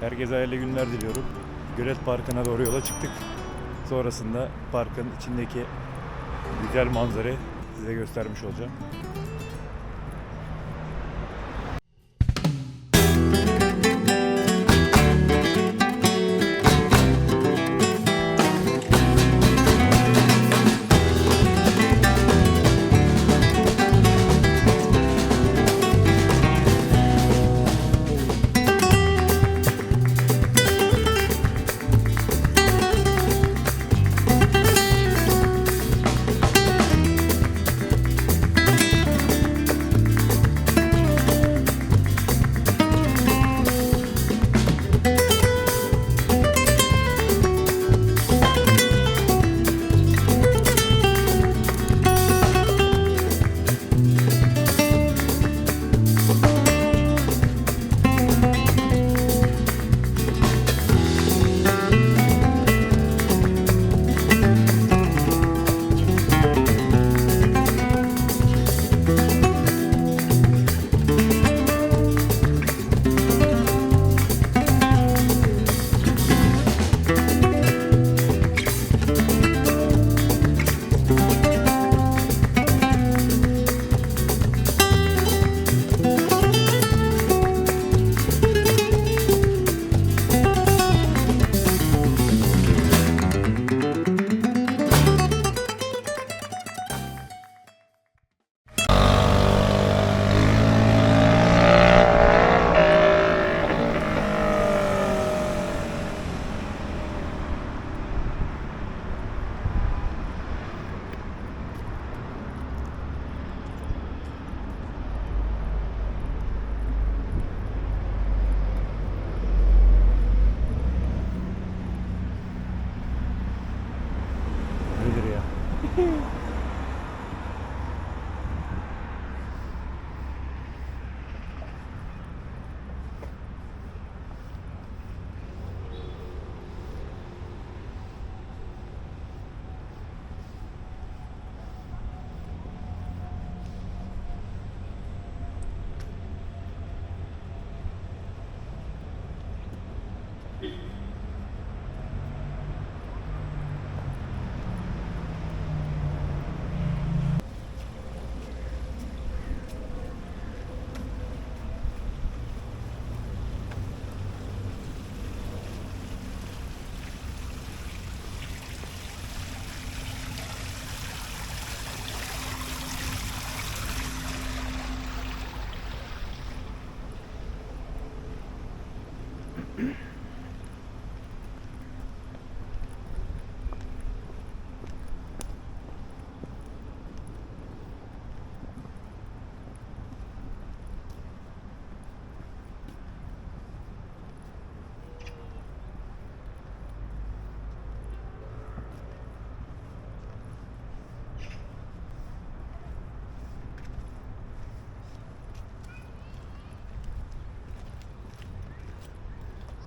Herkese hayırlı günler diliyorum. Gölet Parkı'na doğru yola çıktık. Sonrasında parkın içindeki güzel manzarayı size göstermiş olacağım.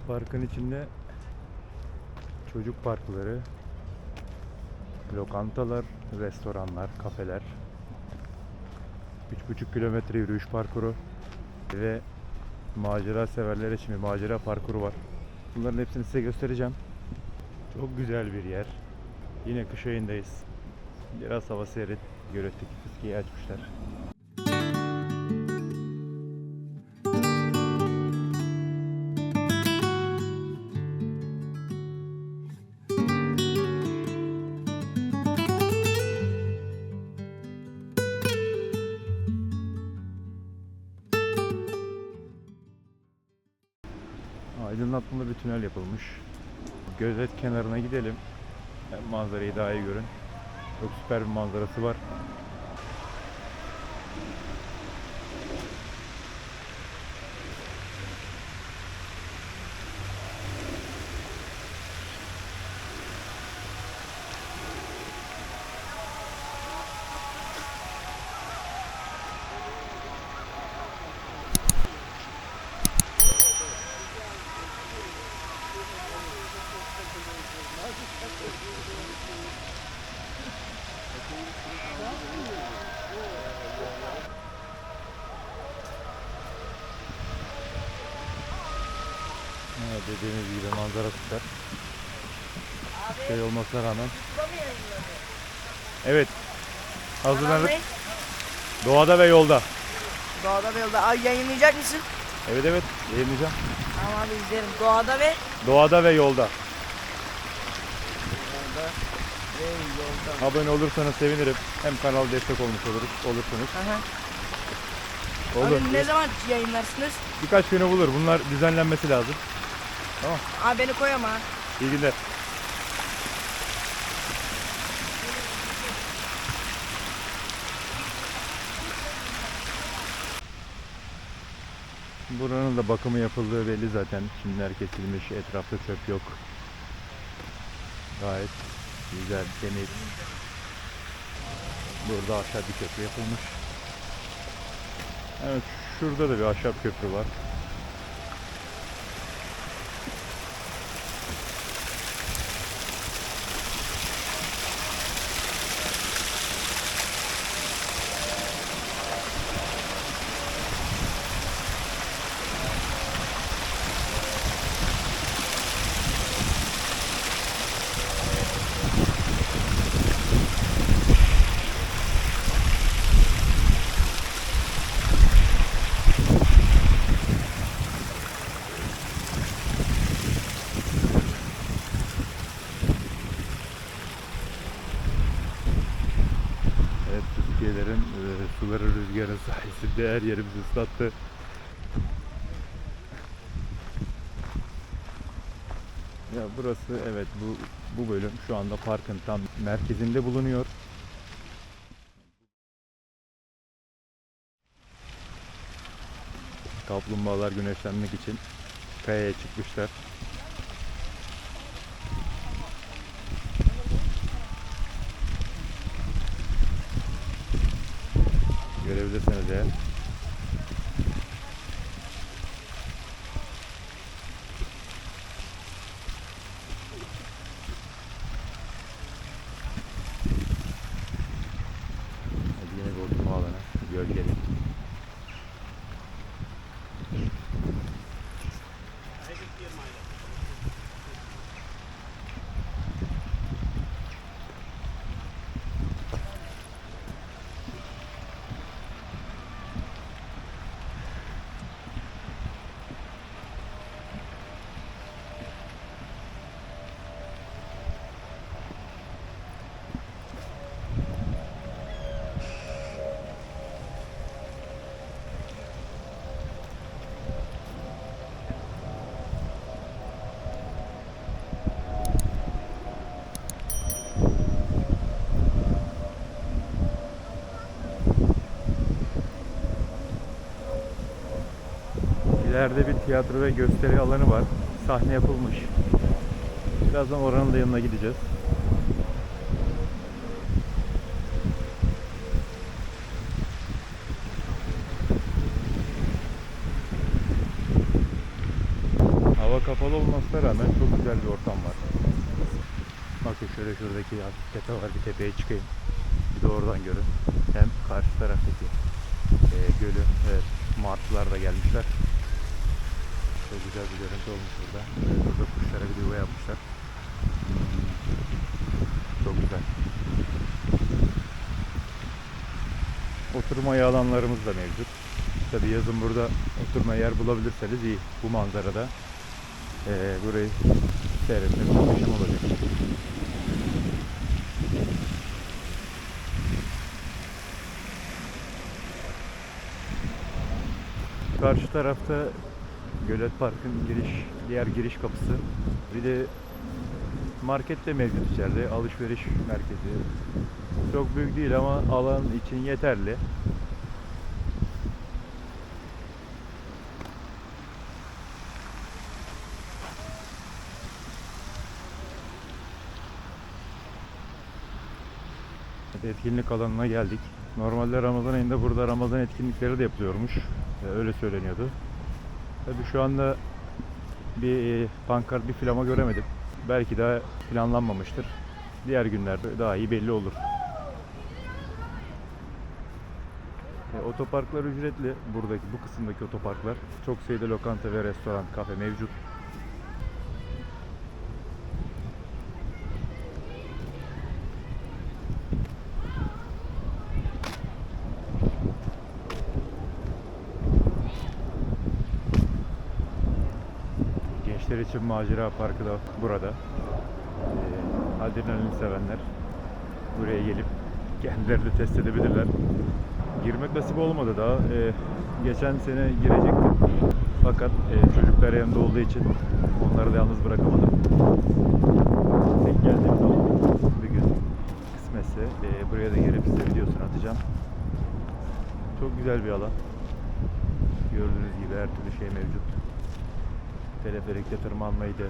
Parkın içinde çocuk parkları, lokantalar, restoranlar, kafeler, 3,5 kilometre yürüyüş parkuru ve macera severler için bir macera parkuru var. Bunların hepsini size göstereceğim. Çok güzel bir yer. Yine kış ayındayız. Biraz hava serin. Göletteki fıskiyi açmışlar. Gözet kenarına gidelim. Hem manzarayı daha iyi görün. Çok süper bir manzarası var. Evet, dediğimiz gibi manzara süper. Abi Şey olmasına rağmen. Evet. Hazırlanıp doğada ve yolda. Doğada ve yolda. Ay yayınlayacak mısın? Evet evet yayınlayacağım. Tamam abi izlerim. Doğada ve Doğada ve yolda. Doğada ve yolda. Abone olursanız sevinirim. Hem kanal destek olmuş oluruz, olursunuz. Aha. Olur. Abi ne zaman yayınlarsınız? Birkaç günü bulur. Bunlar düzenlenmesi lazım. Abi beni koy ama. İyi günler. Buranın da bakımı yapıldığı belli zaten. Çimler kesilmiş, etrafta çöp yok. Gayet güzel, temiz. Burada ahşap bir köprü yapılmış. Evet, şurada da bir ahşap köprü var. Evet, Türkiye'lerin e, suları rüzgarı sayesinde her yerimizi ıslattı. Ya burası evet bu bu bölüm şu anda parkın tam merkezinde bulunuyor. Kaplumbağalar güneşlenmek için kayaya çıkmışlar. Görebilirsiniz eğer. İleride bir tiyatro ve gösteri alanı var. Sahne yapılmış. Birazdan oranın da yanına gideceğiz. Hava kapalı olmasına rağmen çok güzel bir ortam var. Bakın şöyle şuradaki tepe var. Bir tepeye çıkayım. Bir de oradan görün. Hem karşı taraftaki e, gölü. Evet, martılar da gelmişler. Çok güzel bir görüntü olmuş burada. Evet, burada kuşlara bir yuva yapmışlar. Çok güzel. Oturma alanlarımız da mevcut. Tabi yazın burada oturma yer bulabilirseniz iyi. Bu manzarada eee burayı seyretmek muhteşem olacak. Karşı tarafta Gölet Park'ın giriş, diğer giriş kapısı. Bir de market de mevcut içeride. Alışveriş merkezi. Çok büyük değil ama alan için yeterli. Etkinlik alanına geldik. Normalde Ramazan ayında burada Ramazan etkinlikleri de yapılıyormuş. Ee, Öyle söyleniyordu. Tabii şu anda bir e, pankart, bir flama göremedim. Belki daha planlanmamıştır. Diğer günlerde daha iyi belli olur. E, otoparklar ücretli. Buradaki bu kısımdaki otoparklar. Çok sayıda lokanta ve restoran, kafe mevcut. İçin macera parkı da burada. Ee, adrenalin sevenler buraya gelip kendileri test edebilirler. Girmek nasip olmadı daha. Ee, geçen sene girecektim. Fakat e, çocuklar yanımda olduğu için onları da yalnız bırakamadım. Tek geldiğim bir gün kısmetse e, buraya da gelip size videosunu atacağım. Çok güzel bir alan. Gördüğünüz gibi her türlü şey mevcut. Teleferikte tırmanmaydı.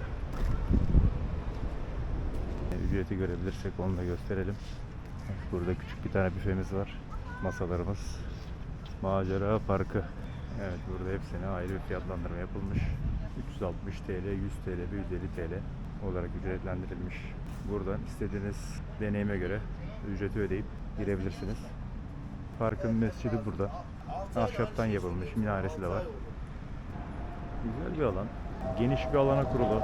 E, Ücreti görebilirsek onu da gösterelim. Burada küçük bir tane büfemiz var. Masalarımız. Macera Parkı. Evet burada hepsine ayrı bir fiyatlandırma yapılmış. 360 TL, 100 TL, 150 TL olarak ücretlendirilmiş. Buradan istediğiniz deneyime göre ücreti ödeyip girebilirsiniz. Parkın mescidi burada. Ahşaptan yapılmış, minaresi de var. Güzel bir alan. Geniş bir alana kurulu.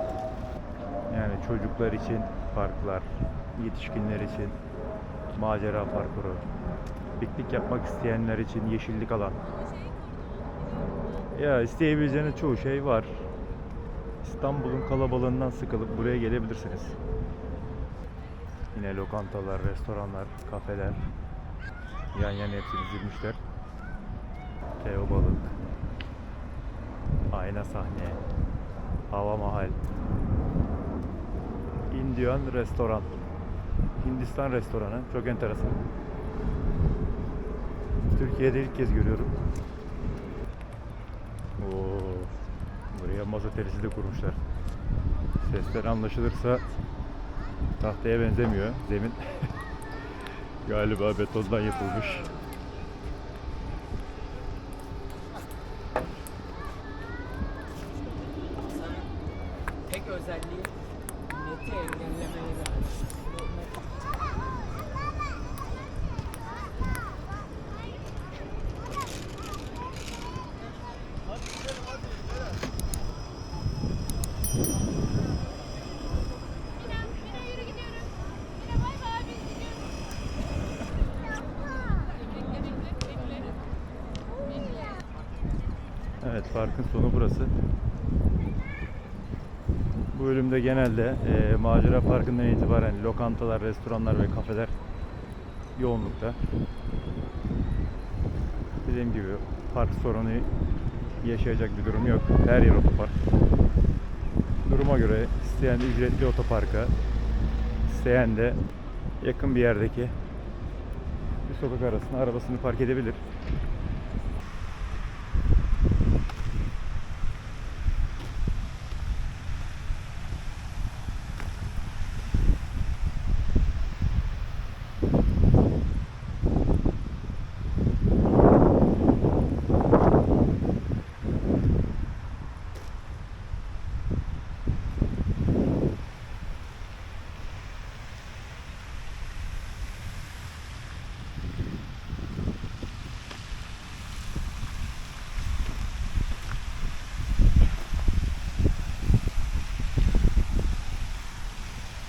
Yani çocuklar için parklar, yetişkinler için macera parkuru, piknik yapmak isteyenler için yeşillik alan. Ya isteyebileceğiniz çoğu şey var. İstanbul'un kalabalığından sıkılıp buraya gelebilirsiniz. Yine lokantalar, restoranlar, kafeler yan yana hepsi dizilmişler. Teo Balık, Ayna Sahne, Hava Mahal, Indian Restoran, Hindistan restoranı. Çok enteresan. Türkiye'de ilk kez görüyorum. Oo, buraya masa terisi de kurmuşlar. Sesler anlaşılırsa tahtaya benzemiyor zemin. Galiba betondan yapılmış. Tek özelliği neti engellemeyi de. Evet parkın sonu burası. Bu bölümde genelde e, macera parkından itibaren lokantalar, restoranlar ve kafeler yoğunlukta. Dediğim gibi park sorunu yaşayacak bir durum yok. Her yer otopark. Duruma göre isteyen ücretli otoparka, isteyen de yakın bir yerdeki bir sokak arasına arabasını park edebilir.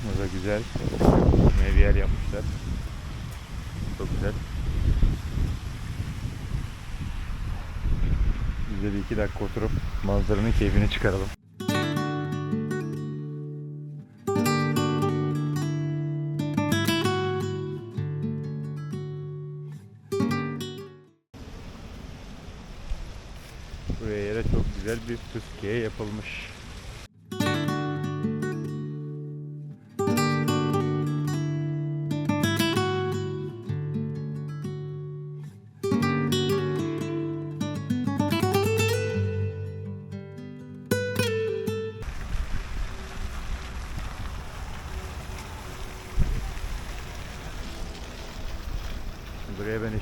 Burada güzel bir yer yapmışlar. Çok güzel. Biz bir iki dakika oturup manzaranın keyfini çıkaralım. Buraya yere çok güzel bir püskiye yapılmış.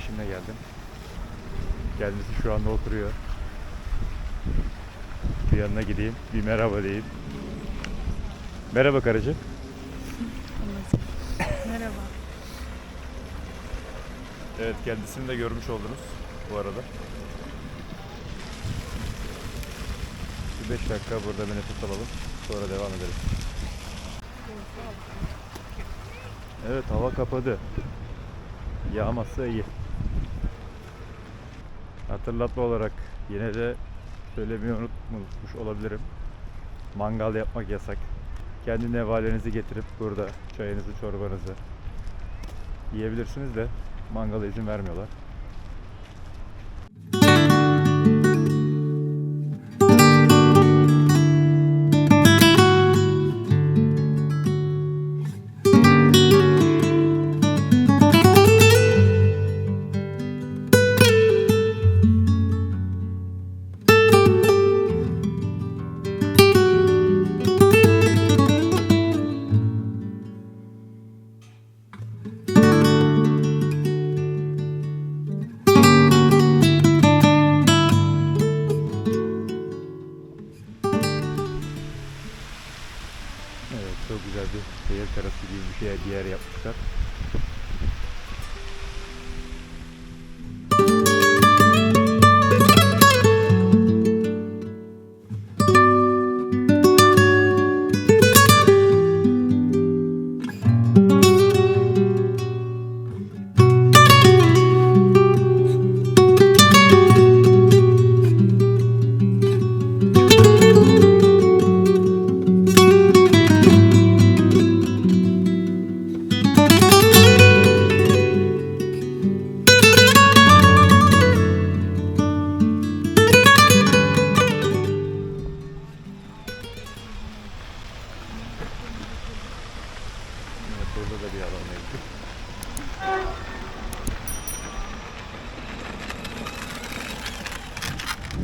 Eşimle geldim. Kendisi şu anda oturuyor. Bir yanına gideyim, bir merhaba diyeyim. Merhaba karıcığım. Merhaba. Evet kendisini de görmüş oldunuz bu arada. Bir 5 dakika burada bir nefes alalım. Sonra devam ederiz. Evet hava kapadı. Yağmazsa iyi. Hatırlatma olarak yine de söylemeyi unutmuş olabilirim. Mangal yapmak yasak. Kendi nevalerinizi getirip burada çayınızı, çorbanızı yiyebilirsiniz de mangala izin vermiyorlar. Burada da bir alan mevcut.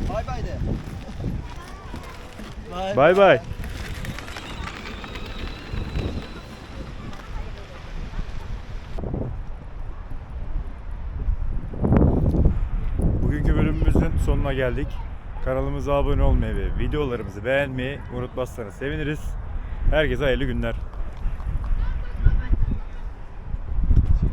Bay bay de. Bay Bay. Bugünkü bölümümüzün sonuna geldik. Kanalımıza abone olmayı ve videolarımızı beğenmeyi unutmazsanız seviniriz. Herkese hayırlı günler.